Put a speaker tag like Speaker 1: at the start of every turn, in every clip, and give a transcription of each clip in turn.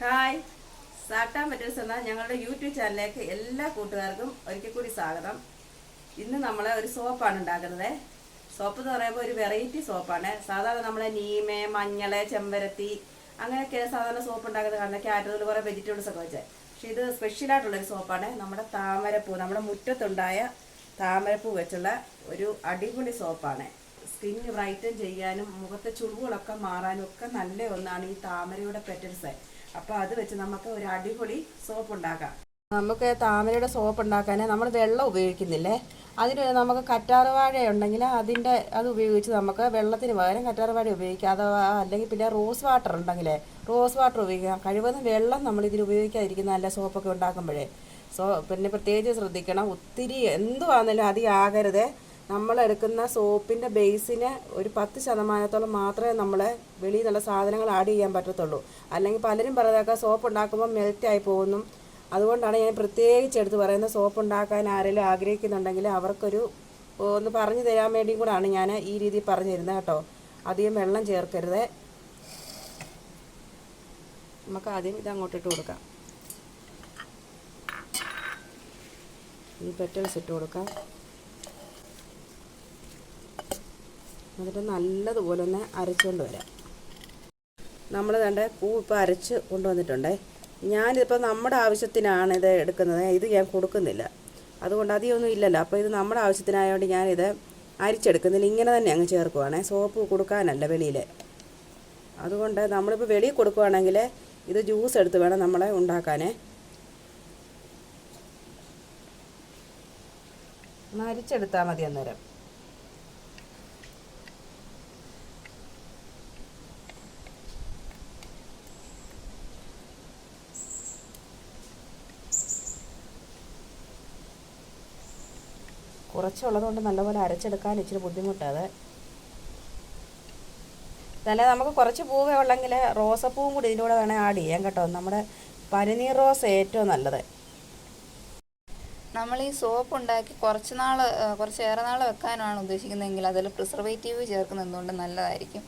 Speaker 1: Hi. സാട്ടാൻ metals എന്ന ഞങ്ങളുടെ YouTube ചാനലിലേക്ക് എല്ലാ കൂട്ടുകാർക്കും ഒരിക്കൽ കൂടി സ്വാഗതം. ഇന്ന് നമ്മൾ ഒരു സോപ്പാണ് ഉണ്ടാക്കുന്നത്. സോപ്പ് എന്ന് പറയുമ്പോൾ ഒരു വെറൈറ്റി സോപ്പാണ്. സാധാരണ നമ്മൾ നീമ മഞ്ഞൾ ചെമ്പരത്തി അങ്ങനെയൊക്കെ സാധാരണ സോപ്പ് ഉണ്ടാക്കുന്നത് കാരണം ക്യാരറ്റുകൾ കുറേ വെജിറ്റബിൾസ് ഒക്കെ വെച്ച്. പക്ഷേ ഇത് സ്പെഷ്യൽ ആയിട്ടുള്ളൊരു സോപ്പാണ്. നമ്മുടെ താമരപ്പൂ നമ്മുടെ മുറ്റത്തുണ്ടായ താമരപ്പൂ വെച്ചുള്ള ഒരു അടിപൊളി സോപ്പാണ്. സ്കിൻ ബ്രൈറ്റൻ ചെയ്യാനും മുഖത്തെ ചുളിവുകളൊക്കെ മാറാനും ഒക്കെ നല്ല ഒന്നാണ് ഈ താമരയുടെ പെറ്റൽസ് അപ്പോൾ അത് വെച്ച് നമുക്ക് ഒരു അടിപൊളി സോപ്പ് ഉണ്ടാക്കാം. നമുക്ക് താമരയുടെ സോപ്പ് ഉണ്ടാക്കാൻ നമ്മൾ വെള്ളം ഉപയോഗിക്കുന്നില്ലേ? അതിന് നമുക്ക് കറ്റാർവാഴ ഉണ്ടെങ്കിൽ അതിന്റെ അത് ഉപയോഗിച്ച് നമുക്ക് വെള്ളത്തിന് പകരം കറ്റാർവാഴ ഉപയോഗിക്കാം. അഥവാ അല്ലെങ്കിൽ പിന്നെ റോസ് വാട്ടർ ഉണ്ടെങ്കിൽ റോസ് വാട്ടർ ഉപയോഗിക്കാം. കഴിവതും വെള്ളം നമ്മൾ ഇതിൽ ഉപയോഗിക്കാതിരിക്കുന്ന നല്ല സോപ്പൊക്കെ ഉണ്ടാക്കുമ്പോഴേ. സോ പിന്നെ പ്രത്യേകിച്ച് ശ്രദ്ധിക്കണം. ഒത്തിരി എന്തുവാണെങ്കിലും അധികം ആകരുത്. നമ്മൾ എടുക്കുന്ന സോപ്പിന്റെ ബേസിന് ഒരു പത്ത് ശതമാനത്തോളം മാത്രമേ നമ്മൾ വെളിയിൽ നിന്നുള്ള സാധനങ്ങൾ ആഡ് ചെയ്യാൻ പറ്റത്തുള്ളൂ. അല്ലെങ്കിൽ പലരും പറയുന്നതൊക്കെ സോപ്പ് ഉണ്ടാക്കുമ്പോൾ മെൽറ്റായി പോകുന്നു. അതുകൊണ്ടാണ് ഞാൻ പ്രത്യേകിച്ച് എടുത്ത് പറയുന്നത് സോപ്പ് ഉണ്ടാക്കാൻ ആരെങ്കിലും ആഗ്രഹിക്കുന്നുണ്ടെങ്കിൽ അവർക്കൊരു ഒന്ന് പറഞ്ഞു തരാൻ വേണ്ടിയും കൂടാണ് ഞാൻ ഈ രീതിയിൽ പറഞ്ഞു തരുന്നത് കേട്ടോ. അധികം വെള്ളം ചേർക്കരുത്. നമുക്ക് ആദ്യം ഇത് അങ്ങോട്ട് ഇട്ട് കൊടുക്കാം. ഈ പെറ്റൽസ് ഇട്ട് കൊടുക്കാം. എന്നിട്ട് നല്ലതുപോലെ ഒന്ന് അരച്ചുകൊണ്ട് വരാം. നമ്മൾ വേണ്ട പൂ ഇപ്പോൾ അരച്ച് കൊണ്ടുവന്നിട്ടുണ്ടേ. ഞാനിപ്പോൾ നമ്മുടെ ആവശ്യത്തിനാണ് ഇത് എടുക്കുന്നത്. ഇത് ഞാൻ കൊടുക്കുന്നില്ല. അതുകൊണ്ട് അധികമൊന്നും ഇല്ലല്ലോ. അപ്പോൾ ഇത് നമ്മുടെ ആവശ്യത്തിനായതുകൊണ്ട് ഞാനിത് അരിച്ചെടുക്കുന്നില്ല. ഇങ്ങനെ തന്നെ അങ്ങ് ചേർക്കുവാണേ. സോപ്പ് കൊടുക്കാനല്ല വെളിയിൽ അതുകൊണ്ട് നമ്മളിപ്പോൾ വെളിയിൽ കൊടുക്കുവാണെങ്കിൽ ഇത് ജ്യൂസ് എടുത്ത് വേണം നമ്മളെ ഉണ്ടാക്കാനേ. അരിച്ചെടുത്താൽ മതി അന്നേരം കുറച്ചുള്ളതുകൊണ്ട് നല്ലപോലെ അരച്ചെടുക്കാൻ ഇച്ചിരി ബുദ്ധിമുട്ടത് തന്നെ നമുക്ക് കുറച്ച് പൂവേ ഉള്ളെങ്കിൽ റോസപ്പൂവും കൂടി ഇതിലൂടെ വേണേൽ ആഡ് ചെയ്യാം കേട്ടോ. നമ്മുടെ പനിനീർ റോസ് ഏറ്റവും നല്ലത്.
Speaker 2: നമ്മൾ ഈ സോപ്പ് ഉണ്ടാക്കി കുറച്ച് നാൾ കുറച്ചേറെ നാൾ വെക്കാനാണ് ഉദ്ദേശിക്കുന്നതെങ്കിൽ അതിൽ പ്രിസർവേറ്റീവ് ചേർക്കുന്നത് എന്തുകൊണ്ട് നല്ലതായിരിക്കും.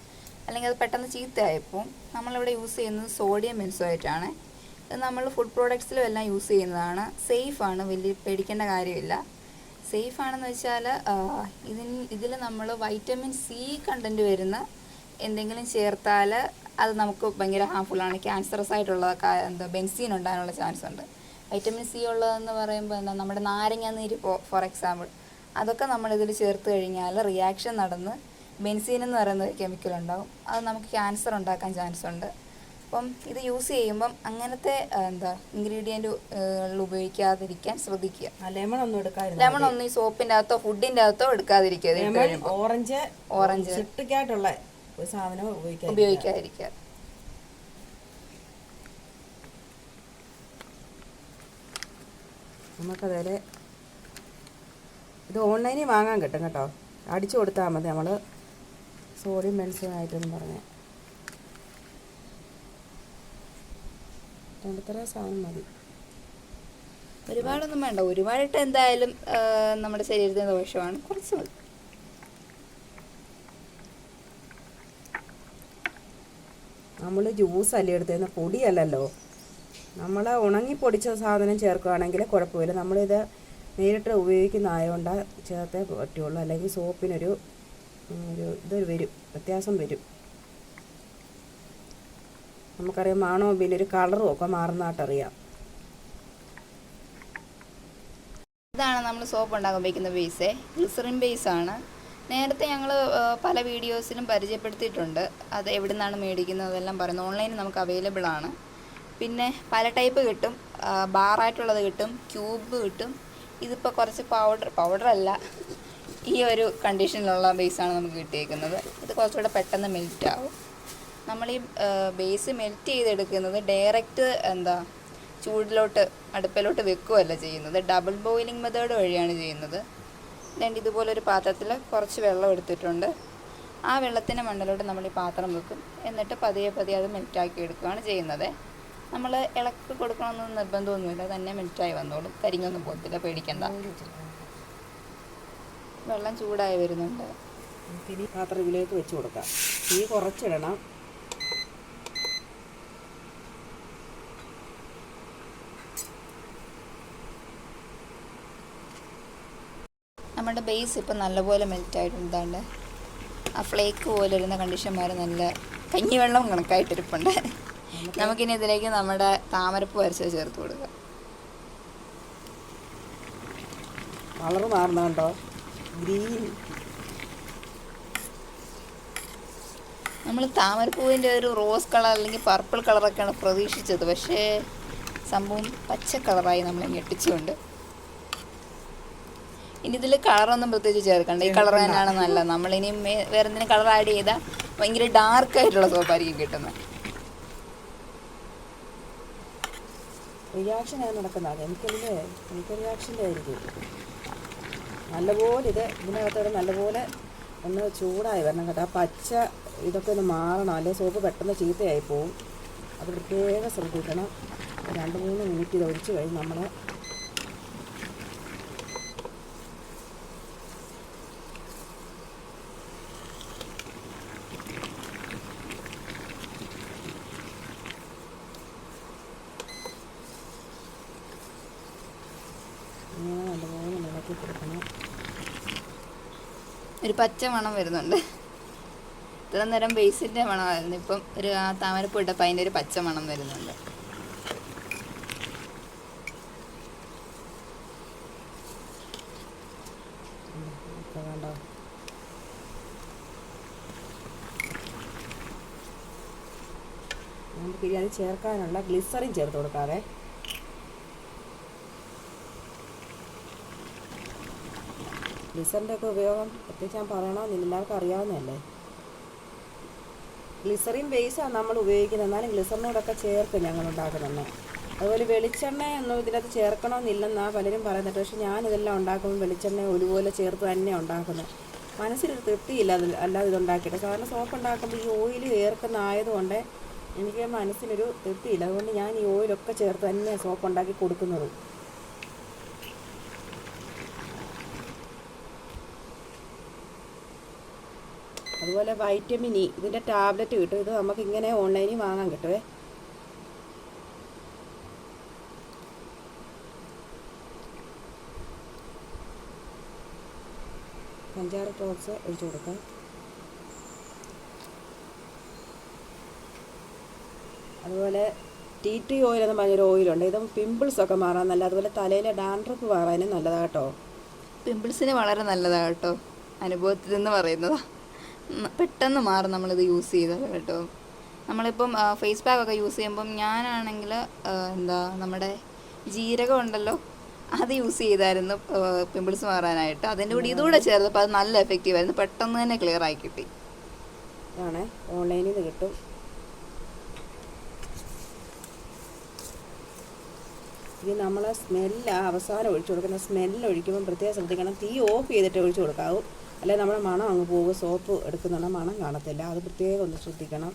Speaker 2: അല്ലെങ്കിൽ അത് പെട്ടെന്ന് ചീത്തയായിപ്പോൾ നമ്മളിവിടെ യൂസ് ചെയ്യുന്നത് സോഡിയം ബെൻസോയേറ്റാണ് ഇത് നമ്മൾ ഫുഡ് പ്രോഡക്ട്സിലും എല്ലാം യൂസ് ചെയ്യുന്നതാണ്. സേഫാണ് വലിയ പേടിക്കേണ്ട കാര്യമില്ല. സേഫ് ആണെന്ന് വെച്ചാൽ ഇതിന് ഇതിൽ നമ്മൾ വൈറ്റമിൻ സി കണ്ടന്റ് വരുന്ന എന്തെങ്കിലും ചേർത്താൽ അത് നമുക്ക് ഭയങ്കര ഹാർംഫുള്ളാണ് ക്യാൻസറസ് ആയിട്ടുള്ള എന്താ ബെൻസീൻ ഉണ്ടാകാനുള്ള ചാൻസ് ഉണ്ട്. വൈറ്റമിൻ സി ഉള്ളതെന്ന് പറയുമ്പോൾ എന്താ നമ്മുടെ നാരങ്ങ നീര് ഫോർ എക്സാമ്പിൾ അതൊക്കെ നമ്മൾ ഇതിൽ ചേർത്ത് കഴിഞ്ഞാൽ റിയാക്ഷൻ നടന്ന് ബെൻസീൻ എന്ന് പറയുന്ന ഒരു കെമിക്കൽ ഉണ്ടാകും അത് നമുക്ക് ക്യാൻസർ ഉണ്ടാക്കാൻ ചാൻസ് ഉണ്ട്. അപ്പം ഇത് യൂസ് ചെയ്യുമ്പം അങ്ങനത്തെ എന്താ ഇൻഗ്രീഡിയന്റ് ഉപയോഗിക്കാതിരിക്കാൻ ശ്രദ്ധിക്കുക.
Speaker 1: ലെമൺ ഒന്നും എടുക്കാതിരുന്നു
Speaker 2: ലെമൺ ഒന്നും ഈ സോപ്പിന്റെ അകത്തോ ഫുഡിന്റെ അകത്തോ എടുക്കാതിരിക്കുക.
Speaker 1: ഓറഞ്ച്
Speaker 2: ഓറഞ്ച്
Speaker 1: ചിട്ടിക്കായിട്ടുള്ള സാധനം ഉപയോഗിക്കാം
Speaker 2: ഉപയോഗിക്കാതിരിക്കുക.
Speaker 1: നമുക്കതേ ഇത് ഓൺലൈനിൽ വാങ്ങാൻ കിട്ടും കേട്ടോ. അടിച്ചു കൊടുത്താൽ മതി നമ്മൾ സോഡിയം ബെൻസിനായിട്ടെന്ന് രണ്ടിത്ര സാധനം മതി.
Speaker 2: ഒരുപാടൊന്നും വേണ്ട. ഒരുപാടിട്ട് എന്തായാലും നമ്മുടെ ശരീരത്തിന് ദോഷമാണ്. കുറച്ച് മതി.
Speaker 1: നമ്മൾ ജ്യൂസ് അല്ലേ എടുത്തിരുന്ന പൊടിയല്ലല്ലോ. നമ്മൾ ഉണങ്ങി പൊടിച്ച സാധനം ചേർക്കുകയാണെങ്കിൽ കുഴപ്പമില്ല. നമ്മളിത് നേരിട്ട് ഉപയോഗിക്കുന്നതായതുകൊണ്ട് ചേർത്തേ പറ്റുള്ളൂ. അല്ലെങ്കിൽ സോപ്പിനൊരു ഒരു ഇത് വരും. വ്യത്യാസം വരും. നമുക്കറിയാം മാണോ പിന്നെ ഒരു കളറും ഒക്കെ മാറുന്നതായിട്ടറിയാം.
Speaker 2: ഇതാണ് നമ്മൾ സോപ്പ് ഉണ്ടാക്കാൻ ഉപയോഗിക്കുന്ന ബേസ്. ഗ്ലിസറിൻ ബേസ് ആണ്. നേരത്തെ ഞങ്ങൾ പല വീഡിയോസിലും പരിചയപ്പെടുത്തിയിട്ടുണ്ട്. അത് എവിടെ നിന്നാണ് മേടിക്കുന്നത് അതെല്ലാം പറയുന്നത് ഓൺലൈനിൽ നമുക്ക് അവൈലബിൾ ആണ്. പിന്നെ പല ടൈപ്പ് കിട്ടും. ബാറായിട്ടുള്ളത് കിട്ടും ക്യൂബ് കിട്ടും. ഇതിപ്പോൾ കുറച്ച് പൗഡർ പൗഡറല്ല ഈ ഒരു കണ്ടീഷനിലുള്ള ബേസാണ് നമുക്ക് കിട്ടിയേക്കുന്നത്. ഇത് കുറച്ചുകൂടെ പെട്ടെന്ന് മെൽറ്റ് ആവും. നമ്മൾ ഈ ബേസ് മെൽറ്റ് ചെയ്തെടുക്കുന്നത് ഡയറക്റ്റ് എന്താ ചൂടിലോട്ട് അടുപ്പിലോട്ട് വെക്കുകയല്ല ചെയ്യുന്നത്. ഡബിൾ ബോയിലിംഗ് മെത്തേഡ് വഴിയാണ് ചെയ്യുന്നത്. രണ്ട് ഇതുപോലൊരു പാത്രത്തിൽ കുറച്ച് വെള്ളം എടുത്തിട്ടുണ്ട്. ആ വെള്ളത്തിന്റെ മണ്ണിലോട്ട് നമ്മൾ ഈ പാത്രം വെക്കും. എന്നിട്ട് പതിയെ പതിയെ അത് മെൽറ്റാക്കി എടുക്കുകയാണ് ചെയ്യുന്നത്. നമ്മൾ ഇളക്കി കൊടുക്കണമെന്ന് നിർബന്ധമൊന്നുമില്ല. തന്നെ മെൽറ്റായി വന്നോളും. കരിങ്ങൊന്നും പോകത്തില്ല. പേടിക്കണ്ട. വെള്ളം ചൂടായി വരുന്നുണ്ട്.
Speaker 1: പാത്രം ഇതിലേക്ക് വെച്ച് കൊടുക്കാം. തീ കുറച്ചിടണം.
Speaker 2: നമ്മുടെ ബേസ് ഇപ്പം നല്ലപോലെ മെൽറ്റ് ആയിട്ടുണ്ട് ഇതാണ്ട്. ആ ഫ്ലേക്ക് പോലെ ഇരുന്ന കണ്ടീഷന്മാർ നല്ല കഞ്ഞി കഞ്ഞിവെള്ളം കണക്കായിട്ടിരിപ്പുണ്ട്. നമുക്കിനി ഇതിലേക്ക് നമ്മുടെ താമരപ്പ് വരച്ച് ചേർത്ത് കൊടുക്കുക
Speaker 1: കളറ് മാറുന്ന കണ്ടോ ഗ്രീൻ
Speaker 2: നമ്മൾ താമരപ്പൂവിന്റെ ഒരു റോസ് കളർ അല്ലെങ്കിൽ പർപ്പിൾ കളറൊക്കെയാണ് പ്രതീക്ഷിച്ചത്. പക്ഷേ സംഭവം പച്ച കളറായി നമ്മൾ ഞെട്ടിച്ചുകൊണ്ട്. ഇനി ഇതിൽ കളറൊന്നും പ്രത്യേകിച്ച് ചേർക്കണ്ട. ഈ കളർ തന്നെയാണ് നല്ലത്. നമ്മളിനി വേറെ എന്തെങ്കിലും കളർ ആഡ് ചെയ്താൽ ഭയങ്കര ഡാർക്ക് ആയിട്ടുള്ള സോപ്പ് സോപ്പായിരിക്കും കിട്ടുന്നത്
Speaker 1: റിയാക്ഷൻ ആണ് നടക്കുന്നത്. എനിക്കതിന്റെ എനിക്ക് റിയാക്ഷന്റെ ആയിരിക്കും. നല്ലപോലെ ഇത് ഇതിനകത്തോടെ നല്ലപോലെ ഒന്ന് ചൂടായി വരണം കേട്ടോ. ആ പച്ച ഇതൊക്കെ ഒന്ന് മാറണം. അല്ലെങ്കിൽ സോപ്പ് പെട്ടെന്ന് ചീത്തയായി പോവും. അത് പ്രത്യേകം ശ്രദ്ധിക്കണം. രണ്ട് മൂന്ന് മിനിറ്റ് ഇത് ഒഴിച്ച് കഴിഞ്ഞ് നമ്മൾ ഇങ്ങനെ നല്ലപോലെ ഇളക്കി കൊടുക്കണം
Speaker 2: ഒരു പച്ച മണം വരുന്നുണ്ട്. ഇത്ര നേരം ബേസിന്റെ മണമായിരുന്നു. ഇപ്പം ഒരു ആ താമരപ്പൂ ഇട്ടപ്പോൾ അതിന്റെ ഒരു പച്ച മണം വരുന്നുണ്ട്.
Speaker 1: ഇപ്പൊ കണ്ടോ നമുക്ക് ഇനി അത് ചേർക്കാനുള്ള ഗ്ലിസറിൻ ചേർത്ത് കൊടുക്കാതെ ഗ്ലിസറിന്റെ ഒക്കെ ഉപയോഗം പ്രത്യേകിച്ച് ഞാൻ പറയണമെന്നില്ല എല്ലാവർക്കും അറിയാവുന്നതല്ലേ? ഗ്ലിസറിൻ ബേസാണ് നമ്മൾ ഉപയോഗിക്കുന്നത്. എന്നാലും ഗ്ലിസറിനോടൊക്കെ ചേർക്കും ഞങ്ങൾ ഉണ്ടാക്കുന്നുണ്ട്. അതുപോലെ വെളിച്ചെണ്ണ ഒന്നും ഇതിനകത്ത് ചേർക്കണമെന്നില്ലെന്നാണ് പലരും പറയുന്നത്. പക്ഷെ ഞാനിതെല്ലാം ഉണ്ടാക്കുമ്പോൾ വെളിച്ചെണ്ണ ഒരുപോലെ ചേർത്ത് തന്നെ ഉണ്ടാക്കുന്നത്. മനസ്സിലൊരു തൃപ്തിയില്ല അതിൽ അല്ലാതെ ഇത് ഉണ്ടാക്കിയിട്ട് കാരണം സോപ്പ് ഉണ്ടാക്കുമ്പോൾ ഈ ഓയിൽ ചേർക്കുന്ന ആയതുകൊണ്ട് എനിക്ക് മനസ്സിനൊരു തൃപ്തിയില്ല. അതുകൊണ്ട് ഞാൻ ഈ ഓയിലൊക്കെ ചേർത്ത് തന്നെ സോപ്പ് ഉണ്ടാക്കി കൊടുക്കുന്നത്. അതുപോലെ വൈറ്റമിൻ ഇ ഇതിന്റെ ടാബ്ലറ്റ് കിട്ടും. ഇത് നമുക്ക് ഇങ്ങനെ ഓൺലൈനിൽ വാങ്ങാൻ കിട്ടുമേ പഞ്ചാര ടോക്സ് ഒഴിച്ചു കൊടുക്കാം. അതുപോലെ ടി ടി ഓയിൽ എന്ന് പറഞ്ഞൊരു ഓയിലുണ്ട് ഇത് പിമ്പിൾസൊക്കെ മാറാൻ നല്ല അതുപോലെ തലയിലെ ഡാൻഡ്രഫ് മാറാനും നല്ലതാട്ടോ
Speaker 2: പിമ്പിൾസിന് വളരെ നല്ലതാട്ടോ അനുഭവത്തിൽ നിന്ന് പറയുന്നതാ. ഉം, പെട്ടെന്ന് മാറും നമ്മളിത് യൂസ് ചെയ്താൽ കേട്ടോ. നമ്മളിപ്പം ഫേസ് പാക്ക് ഒക്കെ യൂസ് ചെയ്യുമ്പം ഞാനാണെങ്കിൽ എന്താ നമ്മുടെ ജീരകം ഉണ്ടല്ലോ അത് യൂസ് ചെയ്തായിരുന്നു പിമ്പിൾസ് മാറാനായിട്ട്. അതിന്റെ കൂടി ഇതുകൂടെ ചേർത്തപ്പോൾ അത് നല്ല എഫക്റ്റീവ് ആയിരുന്നു. പെട്ടെന്ന് തന്നെ ക്ലിയർ ആയി കിട്ടി.
Speaker 1: ഇതാണ് ഓൺലൈനിൽ നിന്ന് കിട്ടും. ഇനി നമ്മൾ സ്മെല്ല് അവസാനം ഒഴിച്ചു കൊടുക്കുന്ന സ്മെല്ല് ഒഴിക്കുമ്പോൾ പ്രത്യേകം ശ്രദ്ധിക്കണം. തീ ഓഫ് ചെയ്തിട്ട് ഒഴിച്ചു കൊടുക്കാവൂ. അല്ലെങ്കിൽ നമ്മുടെ മണം അങ്ങ് പോകും സോപ്പ് എടുക്കുന്ന മണം കാണത്തില്ല. അത് പ്രത്യേകം ഒന്ന് ശ്രദ്ധിക്കണം.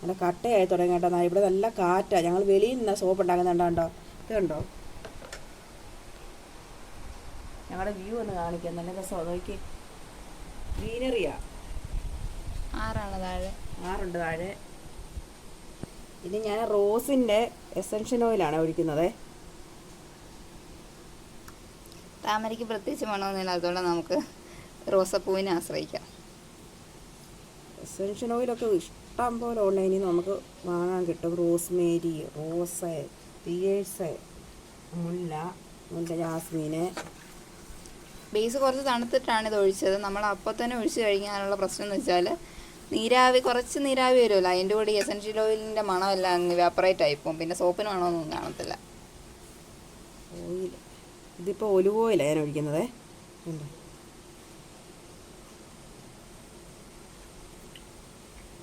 Speaker 1: നല്ല കട്ടയായി തുടങ്ങിയിട്ടോ ദാ ഇവിടെ നല്ല കാറ്റാണ് ഞങ്ങൾ വെളിയിൽ നിന്ന് സോപ്പ് ഉണ്ടാക്കുന്നുണ്ടോ ഇത് കണ്ടോ? ഞങ്ങളുടെ വ്യൂ ഒന്ന് കാണിക്കാം. നല്ല രസമാണ് നോക്കി. ഗ്രീനറിയാ.
Speaker 2: ആറാണ് താഴെ.
Speaker 1: ആറുണ്ട് താഴെ. ഇനി ഞാൻ റോസിന്റെ എസൻഷ്യൽ ഓയിലാണ് ഒഴിക്കുന്നത്.
Speaker 2: താമരയ്ക്ക് പ്രത്യേകിച്ച് മണമൊന്നുമില്ല അതുകൊണ്ട് നമുക്ക് റോസപ്പൂവിനെ ആശ്രയിക്കാം.
Speaker 1: എസെൻഷ്യൽ ഓയിലൊക്കെ ഇഷ്ടം പോലെ ഓൺലൈനിൽ നമുക്ക് വാങ്ങാൻ കിട്ടും. റോസ്മേരി റോസ് പിയേഴ്സ് മുല്ല മുല്ല ജാസ്മീന്.
Speaker 2: ബേസ് കുറച്ച് തണുത്തിട്ടാണ് ഇത് ഒഴിച്ചത്. നമ്മൾ അപ്പോൾ തന്നെ ഒഴിച്ച് കഴിക്കാനുള്ള പ്രശ്നം എന്ന് വെച്ചാൽ നീരാവി കുറച്ച് നീരാവി വരുമല്ലോ. അതിന്റെ കൂടെ എസൻഷ്യൽ ഓയിലിന്റെ മണമെല്ലാം അങ്ങ് വാപ്പറേറ്റ് ആയിപ്പോവും പിന്നെ സോപ്പിന് മണമൊന്നും കാണത്തില്ല.
Speaker 1: ഓയിൽ. ഇതിപ്പോൾ ഒലിവ് ഓയിലാണ് ഞാൻ ഒഴിക്കുന്നത്. ഉണ്ട്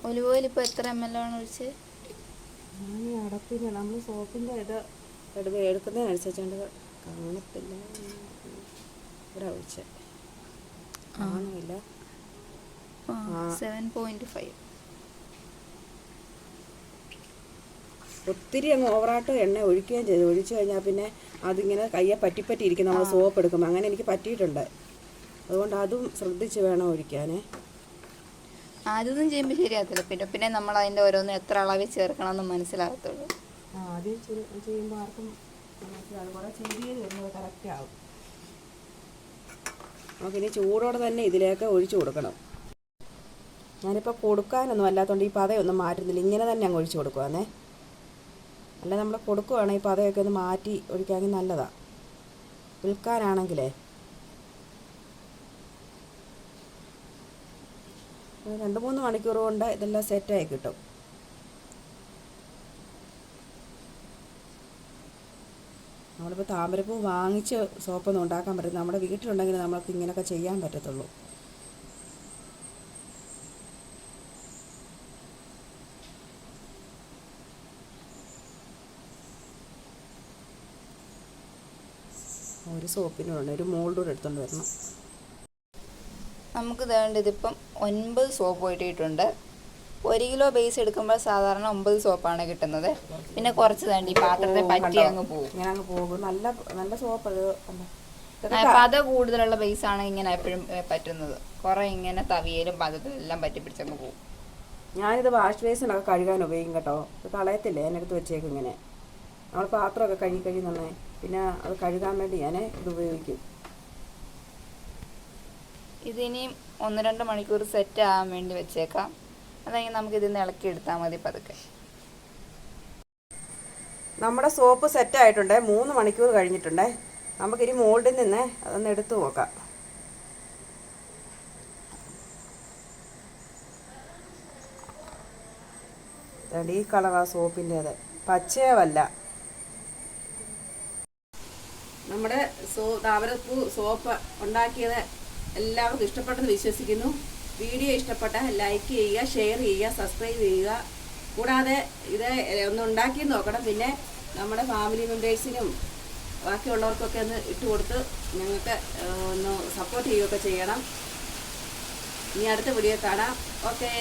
Speaker 2: ഒലിവ് ഓയിൽ ഇപ്പോൾ എത്ര എം എൽ ആണ് ഒഴിച്ച്?
Speaker 1: ഞാൻ ഈ അടപ്പിന് നമ്മൾ സോപ്പിന്റെ ഇത് എടുത്ത് എടുക്കുന്നതിനനുസരിച്ചുകൊണ്ട് കാണത്തില്ല. ഇവിടെ ഒഴിച്ച്. കാണില്ല
Speaker 2: സെവൻ പോയിന്റ് ഫൈവ്
Speaker 1: ഒത്തിരി അങ്ങ് ഓവറായിട്ട് എണ്ണ ഒഴിക്കുകയും ചെയ്തു. ഒഴിച്ചു കഴിഞ്ഞാൽ പിന്നെ അതിങ്ങനെ കയ്യെ പറ്റിപ്പറ്റി ഇരിക്കും നമ്മൾ സോപ്പ് എടുക്കുമ്പോൾ അങ്ങനെ എനിക്ക് പറ്റിയിട്ടുണ്ട്. അതുകൊണ്ട് അതും ശ്രദ്ധിച്ച് വേണം ഒഴിക്കാനേ.
Speaker 2: ആദ്യമൊന്നും ചെയ്യുമ്പോൾ ശരിയാകത്തില്ല പിന്നെ പിന്നെ നമ്മൾ അതിന്റെ ഓരോന്ന് എത്ര അളവിൽ ചേർക്കണം എന്ന്
Speaker 1: മനസ്സിലാകത്തുള്ളൂ ആദ്യം ചെയ്യുമ്പോൾ ആർക്കും ആവും. നമുക്കിനി ചൂടോടെ തന്നെ ഇതിലേക്ക് ഒഴിച്ചു കൊടുക്കണം. ഞാനിപ്പോൾ കൊടുക്കാനൊന്നും അല്ലാത്തതുകൊണ്ട് ഈ പതയൊന്നും മാറ്റുന്നില്ല. ഇങ്ങനെ തന്നെ അങ്ങ് ഒഴിച്ചു കൊടുക്കുവാന്നേ. അല്ല നമ്മൾ കൊടുക്കുവാണെങ്കിൽ പതയൊക്കെ ഒന്ന് മാറ്റി ഒഴിക്കാമെങ്കിൽ നല്ലതാണ് വിൽക്കാനാണെങ്കിലേ ഒരു രണ്ട് മൂന്ന് മണിക്കൂർ കൊണ്ട് ഇതെല്ലാം സെറ്റായി കിട്ടും. നമ്മളിപ്പോൾ താമരപ്പൂ വാങ്ങിച്ച് സോപ്പൊന്നും ഉണ്ടാക്കാൻ പറ്റില്ല നമ്മുടെ വീട്ടിലുണ്ടെങ്കിൽ നമ്മൾക്ക് ഇങ്ങനെയൊക്കെ ചെയ്യാൻ പറ്റത്തുള്ളൂ. ഒരു സോപ്പിനുണ്ട് ഒരു മോൾഡൂടെ എടുത്തുകൊണ്ട് വരണം.
Speaker 2: നമുക്ക് വേണ്ട ഇതിപ്പം ഒൻപത് സോപ്പ് കിട്ടിയിട്ടുണ്ട് ഒരു കിലോ ബേസ് എടുക്കുമ്പോൾ സാധാരണ ഒമ്പത് സോപ്പാണ് കിട്ടുന്നത്. പിന്നെ കുറച്ച് വേണ്ടി ഈ പാത്രത്തെ പറ്റി അങ്ങ് പോകും.
Speaker 1: ഇങ്ങനെ അങ്ങ് പോകും. നല്ല നല്ല സോപ്പ്.
Speaker 2: പത കൂടുതലുള്ള ബേസ് ആണ് ഇങ്ങനെ എപ്പോഴും പറ്റുന്നത്. കുറെ ഇങ്ങനെ തവിയലും പതത്തിലും എല്ലാം പറ്റി പിടിച്ചങ്ങ് പോകും.
Speaker 1: ഞാനിത് വാഷ് ബേസിനൊക്കെ കഴുകാൻ ഉപയോഗിക്കും കേട്ടോ. ഇത് കളയത്തില്ലേ? എന്നെടുത്ത് വെച്ചേക്കും ഇങ്ങനെ. നമ്മൾ പാത്രമൊക്കെ കഴുകി കഴുകി നന്നേ പിന്നെ അത് കഴുകാൻ വേണ്ടി ഞാൻ ഇത് ഉപയോഗിക്കും.
Speaker 2: ഇതിനിയും ഒന്ന് രണ്ട് മണിക്കൂർ സെറ്റ് ആകാൻ വേണ്ടി വെച്ചേക്കാം. അതെങ്കിൽ നമുക്ക് ഇതിന്ന് ഇളക്കി എടുത്താൽ മതി പതുക്കെ.
Speaker 1: നമ്മുടെ സോപ്പ് സെറ്റ് ആയിട്ടുണ്ട്. മൂന്ന് മണിക്കൂർ കഴിഞ്ഞിട്ടുണ്ട്. നമുക്കിനി മോൾഡിൽ നിന്ന് അതൊന്ന് എടുത്തു നോക്കാം. ഈ കളറാ സോപ്പിന്റേത് പച്ചയവല്ല. നമ്മുടെ സോ താമരപ്പൂ സോപ്പ് ഉണ്ടാക്കിയത് എല്ലാവർക്കും ഇഷ്ടപ്പെട്ടെന്ന് വിശ്വസിക്കുന്നു. വീഡിയോ ഇഷ്ടപ്പെട്ട ലൈക്ക് ചെയ്യുക ഷെയർ ചെയ്യുക സബ്സ്ക്രൈബ് ചെയ്യുക. കൂടാതെ ഇത് ഒന്ന് ഉണ്ടാക്കി നോക്കണം. പിന്നെ നമ്മുടെ ഫാമിലി മെമ്പേഴ്സിനും ബാക്കിയുള്ളവർക്കൊക്കെ ഒന്ന് ഇട്ട് കൊടുത്ത് ഞങ്ങൾക്ക് ഒന്ന് സപ്പോർട്ട് ചെയ്യുകയൊക്കെ ചെയ്യണം. ഇനി അടുത്ത വീഡിയോ കാണാം. ഓക്കേ.